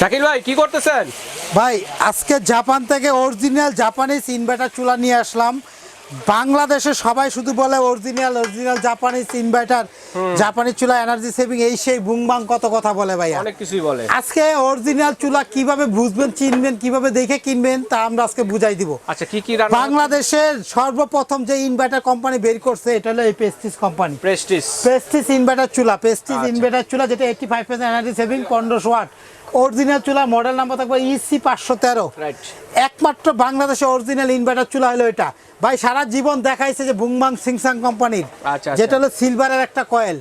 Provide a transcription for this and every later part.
শাকিল ভাই কি করতেছেন? ভাই আজকে জাপান থেকে অরিজিনাল জাপানিজ ইনভার্টার চুলা নিয়ে আসলাম। বাংলাদেশে সবাই শুধু বলে original original Japanese inverter Japanese চুলা এনার্জি সেভিং এই সেই বুংবাং কত কথা বলে ভাইয়া। অনেক কিছুই বলে। আজকে অরিজিনাল চুলা কীভাবে বুঝবেন চিনবেন কীভাবে দেখে কিনবেন তা আমরা আজকে বুঝাই দিব। আচ্ছা কি কি বাংলাদেশের সর্বপ্রথম যে ইনভার্টার কোম্পানি বের করছে এটা হলো এই Prestige company. Prestige Prestige inverter চুলা পেস্টিস আচ্ছা। ইনভার্টার চুলা যেটা eighty five percent energy saving পনেরোশো ওয়াট অরিজিনাল চুলা মডেল নাম্বার থাকবে E ইসি পাঁচশো তেরো। একমাত্র বাংলাদেশে অরিজিনাল ইনভার্টার চুলা হলো এটা। ভাই সারা জীবন দেখাইছে যে বুংবাং সিংসাং কোম্পানির আচ্ছা, আচ্ছা। যেটা হলো সিলভারের একটা কয়েল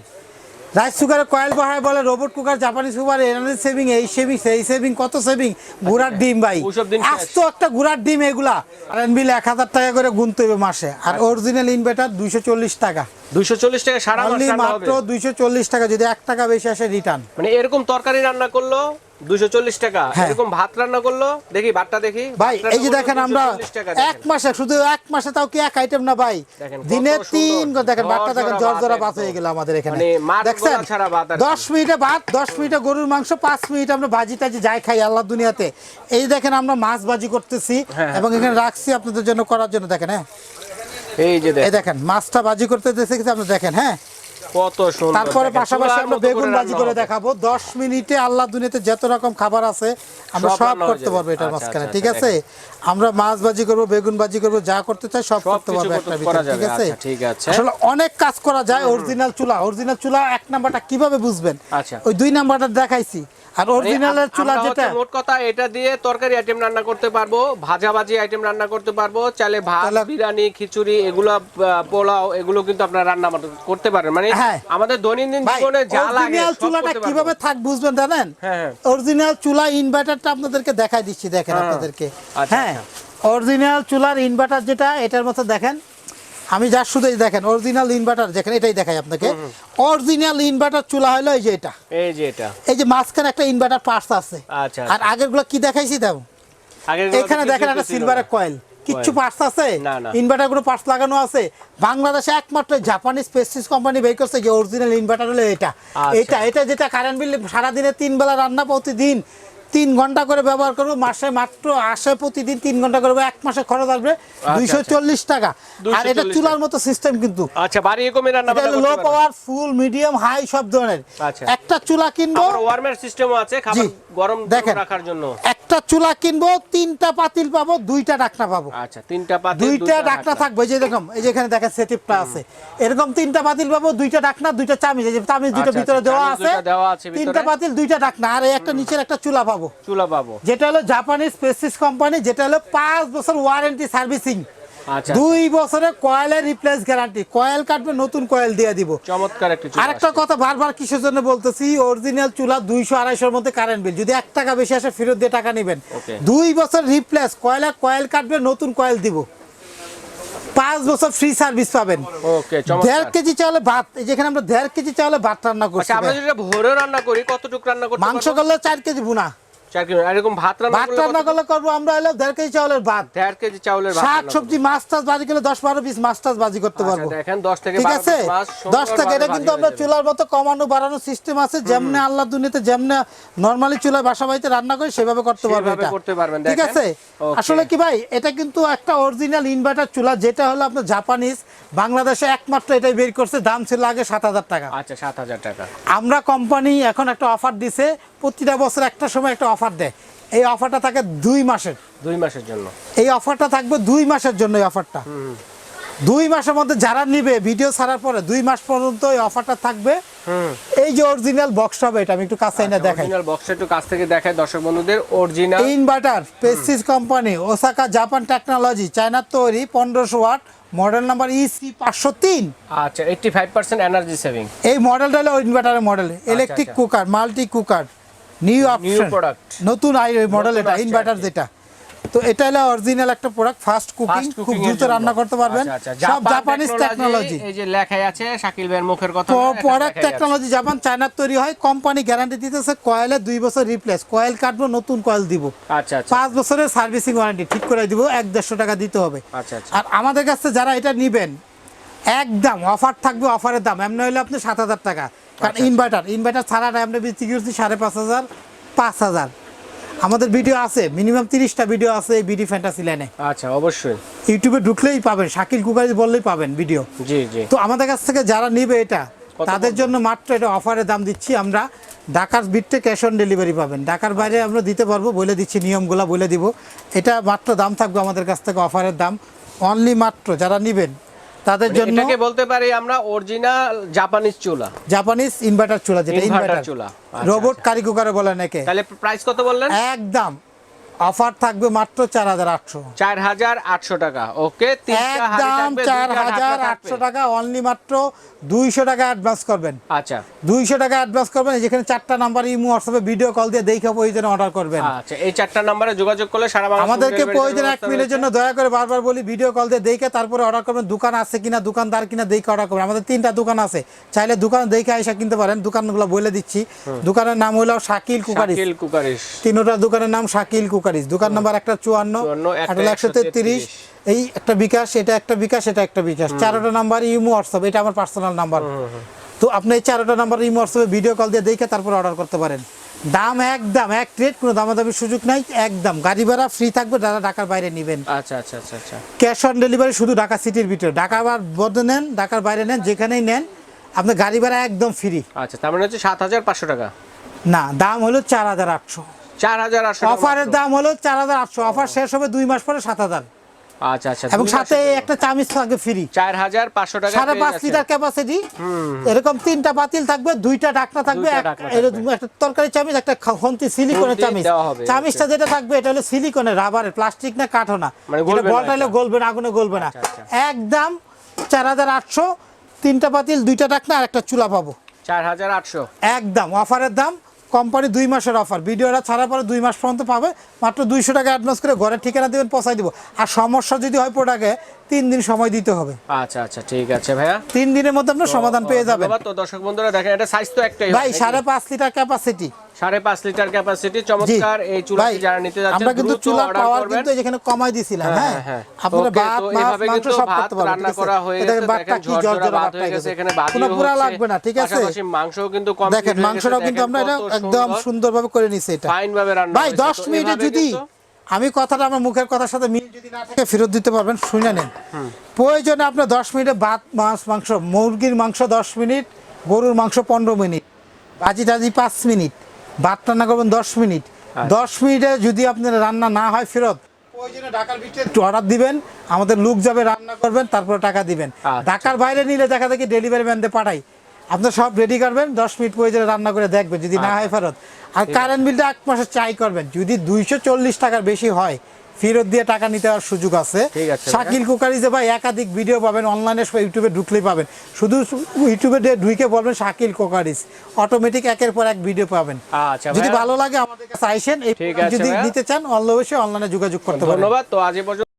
রাইস কুকারের কয়েল বহায় বলে robot cooker Japanese cooker energy saving এই সেভিং সেই সেভিং কত সেভিং গুড়ার ডিম ভাই। আস্ত একটা গুড়ার ডিম এগুলা। কারেন্ট বিল এক হাজার টাকা করে গুনতে হবে মাসে। আর অরিজিনাল ইনভার্টার দুইশো চল্লিশ টাকা। দুইশো চল্লিশ টাকা সারা মাত্র দুইশো চল্লিশ টাকা যদি এক টাকা বেশি আসে রিটার্ন মানে এরকম তরকারি রান্না করল টাকা। হ্যাঁ। এরকম ভাত রান্না করল? দেখি ভাতটা দেখি। ভাই এই যে দেখেন আমরা এক মাসে শুধু এক মাসে তাও কি এক আইটেম না ভাই? দিনে তিন দেখেন ভাতটা দেখেন ঝরঝরা ভাত ভাত হয়ে গেল আমাদের এখানে। মানে দেখছেন? মিনিটে ভাত মিনিটে গরুর মাংস মিনিট আমরা ভাজি টাজি যাই খাই আল্লাহ দুনিয়াতে। এই দেখেন আমরা মাছ ভাজি করতেছি হ্যাঁ। এবং এখানে রাখছি আপনাদের জন্য করার জন্য দেখেন হ্যাঁ। এই যে এই দেখেন মাছটা ভাজি করতে দেখেছি আপনি দেখেন হ্যাঁ। কত সুন্দর। তারপরে পাশাপাশি আমরা বেগুন ভাজি করে দেখাবো। দশ মিনিটে আল্লাহ দুনিয়াতে যত রকম খাবার আছে আমরা সব করতে পারব এটার আচ্ছা, মাঝখানে আচ্ছা, ঠিক আচ্ছা, আছে? আমরা মাছ ভাজি করব বেগুন ভাজি করব যা করতে চাই সব করতে পারব একটা ভিতরে ঠিক আছে? ঠিক আছে। আসলে অনেক কাজ করা যায় অরিজিনাল চুলা। অরিজিনাল চুলা এক নাম্বারটা কীভাবে বুঝবেন? আচ্ছা। ওই দুই নাম্বারটা দেখাইছি। আর অরিজিনালের চুলা যেটা মোট কথা এটা দিয়ে তরকারি আইটেম রান্না করতে পারব ভাজা ভাজি আইটেম রান্না করতে পারব চাইলে ভাত বিরিয়ানি খিচুড়ি এগুলো পোলাও এগুলো কিন্তু আপনারা রান্না করতে পারেন মানে হ্যাঁ। আমাদের দৈনন্দিন জীবনে যা লাগে অরিজিনাল চুলাটা কীভাবে থাক বুঝবেন জানেন হ্যাঁ, হ্যাঁ। অরিজিনাল চুলা ইনভার্টারটা আপনাদেরকে দেখাই দিচ্ছি দেখেন হ্যাঁ। আপনাদেরকে আচ্ছা, হ্যাঁ আচ্ছা। অরিজিনাল চুলার ইনভার্টার যেটা এটার মতো দেখেন আমি যার শুধু এই দেখেন অরিজিনাল ইনভার্টার দেখেন এটাই দেখাই আপনাকে। অরিজিনাল ইনভার্টার চুলা হলো এই যে এটা। এই যে এটা। এই যে মাঝখানে একটা ইনভার্টার পার্টস আছে। আচ্ছা আর আগেরগুলো কি দেখাইছি দাও? এখানে দেখেন একটা সিলভারের কয়েল কিচ্ছু পার্টস আছে। ইনভার্টারগুলো পার্টস লাগানো আছে। বাংলাদেশে একমাত্র জাপানিজ পেস্টিস কোম্পানি বের করছে যে অরিজিনাল ইনভার্টার হলো এটা। আচ্ছা। এটা এটা যেটা কারেন্ট বিল সারাদিনে তিন বেলা রান্না প্রতিদিন। তিন ঘণ্টা করে ব্যবহার করব মাসে মাত্র আসে প্রতিদিন তিন ঘণ্টা করব এক মাসে খরচ আসবে দুইশো চল্লিশ টাকা। আর এটা চুলার মতো সিস্টেম কিন্তু। আচ্ছা বাড়ি কমে রান্না লো পাওয়ার ফুল মিডিয়াম হাই সব ধরনের। আচ্ছা। একটা চুলা কিনবো। ওয়ার্মের সিস্টেমও আছে খাবার গরম দেখেন। রাখার জন্য। একটা চুলা কিনবো তিনটা পাতিল পাবো দুইটা ডাকনা পাবো। আচ্ছা তিনটা পাতিল দুইটা ডাকনা থাকবে যে দেখুন এই যে এখানে দেখেন সেটিপটা আছে। এরকম তিনটা পাতিল পাবো দুইটা ডাকনা দুইটা চামিজ এই যে চামিজ দুইটা আচ্ছা, ভিতরে আচ্ছা, দেওয়া আছে। দুইটা দেওয়া আছে ভিতরে। তিনটা পাতিল দুইটা ডাকনা আর একটা নিচের একটা চুলা পাবো। চুলা পাবো। যেটা হলো জাপানিজ পেসিস কোম্পানি যেটা হলো পাঁচ বছর ওয়ারেন্টি সার্ভিসিং দুই বছরে কয়েলের রিপ্লেস গ্যারান্টি কয়েল কাটবে নতুন কয়েল দিয়ে দিব। চমৎকার একটি চুলা আরেকটা কথা বারবার কিসের জন্য বলতেছি অরিজিনাল চুলা দুইশো আড়াইশোর মধ্যে কারেন্ট বিল যদি এক টাকা বেশি আসে ফেরত দিয়ে টাকা নেবেন। দুই বছর রিপ্লেস কয়েলে কয়েল কাটবে নতুন কয়েল দিব। পাঁচ বছর ফ্রি সার্ভিস পাবেন। ওকে দেড় কেজি চাউলে ভাত এই যেখানে আমরা দেড় কেজি চাউলে ভাত রান্না করছি আচ্ছা আমরা যেটা ভোরে রান্না করি কতটুকু রান্না করতে মাংস করলে চার কেজি বুনা চার কিলো এরকম ভাত রান্না ভাত রান্না করলে করব আমরা হলো দেড় কেজি চাউলের ভাত। দেড় কেজি চাউলের শাক সবজি মাছ টাছ বাজি করলে দশ বারো পিস মাছ টাছ বাজি করতে পারব। আচ্ছা, দেখেন দশ থেকে ঠিক আছে? দশ থেকে এটা কিন্তু আমরা চুলার মতো কমানো বাড়ানো সিস্টেম আছে যেমনি আল্লাহ দুনিয়াতে যেমনি নর্মালি চুলায় বাসা বাড়িতে রান্না করে সেভাবে করতে পারবে এটা। করতে পারবেন, ঠিক আছে? আসলে কি ভাই এটা কিন্তু একটা অরিজিনাল ইনভার্টার চুলা যেটা হলো আপনার জাপানিজ বাংলাদেশে একমাত্র এটাই বের করছে দাম ছিল আগে সাত হাজার টাকা। আচ্ছা সাত হাজার টাকা। আমরা কোম্পানি এখন একটা অফার দিছে প্রতিটা বছর একটা সময় একটা অফার দেয়। এই অফারটা থাকে দুই মাসের। দুই মাসের জন্য। এই অফারটা থাকবে দুই মাসের জন্য এই অফারটা। দুই মাসের মধ্যে যারা নিবে ভিডিও ছাড়ার পরে দুই মাস পর্যন্ত এই অফারটা থাকবে। এই যে অরিজিনাল বক্স হবে এটা আমি একটু কাছে এনে দেখাই। অরিজিনাল বক্সটা একটু কাছ থেকে দেখাই দর্শক বন্ধুদের। অরিজিনাল ইনভার্টার পেসিস কোম্পানি ওসাকা জাপান টেকনোলজি চায়নার তৈরি পনেরোশো ওয়াট মডেল নাম্বার ইসি পাঁচশো তিন। আচ্ছা eighty five percent energy saving এই মডেলটা হলো ইনভার্টারের মডেল ইলেকট্রিক আচ্ছা। Cooker multi cooker new option নতুন আই মডেল এটা ইনভার্টার যেটা। তো এটা হলো অরিজিনাল একটা প্রোডাক্ট ফাস্ট কুকিং খুব দ্রুত রান্না করতে পারবেন। আচ্ছা, সব জাপানিজ টেকনোলজি এই যে লেখাই আছে শাকিল ভাইয়ের মুখের কথা এখানে প্রোডাক্ট টেকনোলজি জাপান চায়নার তৈরি হয় কোম্পানি গ্যারান্টি দিতেছে কয়েলে দুই বছর রিপ্লেস কয়েল কাটবো নতুন কয়েল দিব। আচ্ছা আচ্ছা। পাঁচ বছরের সার্ভিসিং ওয়ারেন্টি ঠিক করে দিব এক দেড়শো টাকা দিতে হবে। আচ্ছা আচ্ছা। আর আমাদের কাছে যারা এটা নিবেন একদম অফার থাকবে অফারের দাম। এমনি হলে আপনি সাত হাজার টাকা। কারণ ইনভার্টার ইনভার্টার ছাড়াটা আমরা বিক্রি করছি সাড়ে পাঁচ হাজার পাঁচ হাজার। আমাদের ভিডিও আছে মিনিমাম তিরিশটা ভিডিও আছে এই বিডি ফ্যান্টাসি লাইনে আচ্ছা অবশ্যই। ইউটিউবে ঢুকলেই পাবেন শাকিল কুকারি বললেই পাবেন ভিডিও জি জি। তো আমাদের কাছ থেকে যারা নিবে এটা তাদের জন্য মাত্র এটা অফারে দাম দিচ্ছি আমরা। ঢাকার বিটতে ক্যাশ অন ডেলিভারি পাবেন। ঢাকার বাইরে আমরা দিতে পারব বলে দিচ্ছি নিয়মগুলো বলে দিব। এটা মাত্র দাম থাকবে আমাদের কাছ থেকে অফারের দাম। অনলি মাত্র যারা নিবেন তাদের জন্য এটাকে বলতে পারি আমরা অরিজিনাল জাপানিজ চুলা। জাপানিজ ইনভার্টার চুলা যেটা ইনভার্টার চুলা। রোবট কারিগুকারে কারি কুকারে বলে নাকি তাহলে প্রাইস কত বললেন? একদম। অফার থাকবে মাত্র চার হাজার আটশো। চার হাজার আটশো টাকা। ওকে একদম চার হাজার আটশো টাকা অনলি মাত্র দুইশো টাকা অ্যাডভান্স করবেন। আচ্ছা। দুইশো টাকা অ্যাডভান্স করবেন যেখানে চারটা নাম্বার ইমো হোয়াটসঅ্যাপে ভিডিও কল দিয়ে দেখে প্রয়োজনে অর্ডার করবেন। আচ্ছা এই চারটা নাম্বারে যোগাযোগ করলে সারা আমাদেরকে প্রয়োজন এক মিনিটের জন্য দয়া করে বারবার বলি ভিডিও কল দিয়ে দেখে তারপরে অর্ডার করবেন দোকান আছে কিনা দোকানদার কিনা দেখে অর্ডার করবেন। আমাদের তিনটা দোকান আছে। চাইলে দোকান দেখে আইসা কিনতে পারেন দোকানগুলো বলে দিচ্ছি। দোকানের নাম হলো শাকিল কুকারিস। তিনোটা দোকানের নাম শাকিল কুকারিস। দোকান নাম্বার একটা চুয়ান্ন একটা একশো তেত্রিশ। এই একটা বিকাশ এটা একটা বিকাশ এটা একটা বিকাশ। চারোটা নাম্বার ইমো হোয়াটসঅ্যাপ এটা আমার পার্সোনাল নাম্বার। তো আপনি এই চারোটা নাম্বার ইমো হোয়াটসঅ্যাপে ভিডিও কল দিয়ে দেখে তারপর অর্ডার করতে পারেন। দাম একদম এক রেট কোনো দামাদামির সুযোগ নাই একদম। গাড়ি ভাড়া ফ্রি থাকবে যারা ঢাকার বাইরে নেবেন। আচ্ছা আচ্ছা আচ্ছা আচ্ছা। ক্যাশ অন ডেলিভারি শুধু ঢাকা সিটির ভিতরে। ঢাকার বদলে নেন ঢাকার বাইরে নেন যেখানেই নেন আপনার গাড়ি ভাড়া একদম ফ্রি আচ্ছা তার মানে হচ্ছে সাত হাজার পাঁচশো টাকা। না দাম হলো চার হাজার আটশো। চার হাজার আটশো অফারের দাম হলো চার হাজার আটশো। অফার শেষ হবে দুই মাস পরে সাত হাজার। আচ্ছা আচ্ছা এবং সাথে একটা চামিচ থাকবে ফ্রি। চার হাজার পাঁচশো টাকা সাড়ে পাঁচ লিটার ক্যাপাসিটি এরকম তিনটা পাতিল থাকবে দুইটা ঢাকনা থাকবে দুইটা এক- ঢাকনা এরকম একটা তরকারি চামিচ একটা খন্তি সিলিকনের চামিচ। চামিচটা যেটা থাকবে এটা হলো সিলিকনের রাবারের প্লাস্টিক না কাঠও না। মানে গলবে না বলটা হলে গলবে না আগুনে গলবে না। আচ্ছা, আচ্ছা। একদম চার হাজার আটশো তিনটা পাতিল দুইটা ঢাকনা আর একটা চুলা পাবো। চার হাজার আটশো। একদম অফারের দাম কোম্পানি দুই মাসের অফার ভিডিওটা ছাড়ার পরে দুই মাস পর্যন্ত পাবে। মাত্র দুইশো টাকা অ্যাডভান্স করে ঘরের ঠিকানা দেবেন পৌঁছাই দিব। আর সমস্যা যদি হয় প্রোডাক্টে তিন দিন সময় দিতে হবে। আচ্ছা আচ্ছা ঠিক আছে ভাইয়া। তিন দিনের মধ্যে আপনার সমাধান পেয়ে যাবেন। তো দর্শক বন্ধুরা দেখেন এটা সাইজ তো একটাই ভাই সাড়ে পাঁচ লিটার ক্যাপাসিটি সাড়ে পাঁচ লিটার ক্যাপাসিটি চমৎকার। এই চুলাটি যারা নিতে যাচ্ছেন আমরা কিন্তু চুলার পাওয়ার কিন্তু যেখানে কমাই দিছিলাম হ্যাঁ, হ্যাঁ। হ্যাঁ। আপনারা ভাত মাছ মাংস সব ভাত করতে পারবেন রান্না করা হয়ে গেছে, ভাতটা কি ঝরঝরা জর্জরা ভাত হয়ে গেছে, এখানে কোনো বাদিও পুরা লাগবে না ঠিক আছে? পাশাপাশি মাংসও কিন্তু complete দেখেন মাংসটাও কিন্তু আমরা এটা একদম সুন্দর। সুন্দরভাবে করে নিছি এটা। ফাইন ভাবে রান্না ভাই হয়েছে। দশ তো মিনিটে যদি আমি কথাটা আমার মুখের কথার সাথে মিল যদি না থাকে ফেরত দিতে পারবেন শুনে নেন। প্রয়োজনে আপনার দশ মিনিটে ভাত মাছ মাংস মুরগির মাংস দশ মিনিট গরুর মাংস পনেরো মিনিট ভাজি টাজি পাঁচ মিনিট ভাত রান্না করবেন দশ মিনিট। আচ্ছা। দশ মিনিটে যদি আপনার রান্না না হয় ফেরত প্রয়োজনে ঢাকার ভিতরে একটু অর্ডার দিবেন আমাদের লোক যাবে রান্না করবেন তারপরে টাকা দিবেন। আচ্ছা। ঢাকার বাইরে নিলে দেখা দেখি ডেলিভারি ম্যান দিয়ে পাঠাই। আপনার সব রেডি করবেন দশ মিনিট প্রয়োজনে রান্না করে দেখবেন যদি না হয় ফেরত। আর কারেন্ট বিলটা এক মাসে চাই করবেন যদি দুইশো চল্লিশ টাকার বেশি হয় ফেরত দিয়ে টাকা নিতে হওয়ার সুযোগ আছে। শাকিল কুকারিজে ভাই একাধিক ভিডিও পাবেন অনলাইনে ইউটিউবে ঢুকলেই পাবেন। শুধু ইউটিউবে ঢুকে বলবেন শাকিল কুকারিজ অটোমেটিক একের পর এক ভিডিও পাবেন। আচ্ছা যদি ভালো লাগে আমাদের কাছে আইসেন যদি নিতে চান অবশ্যই অনলাইনে যোগাযোগ করতে পারেন। ধন্যবাদ তো আজ পর্যন্ত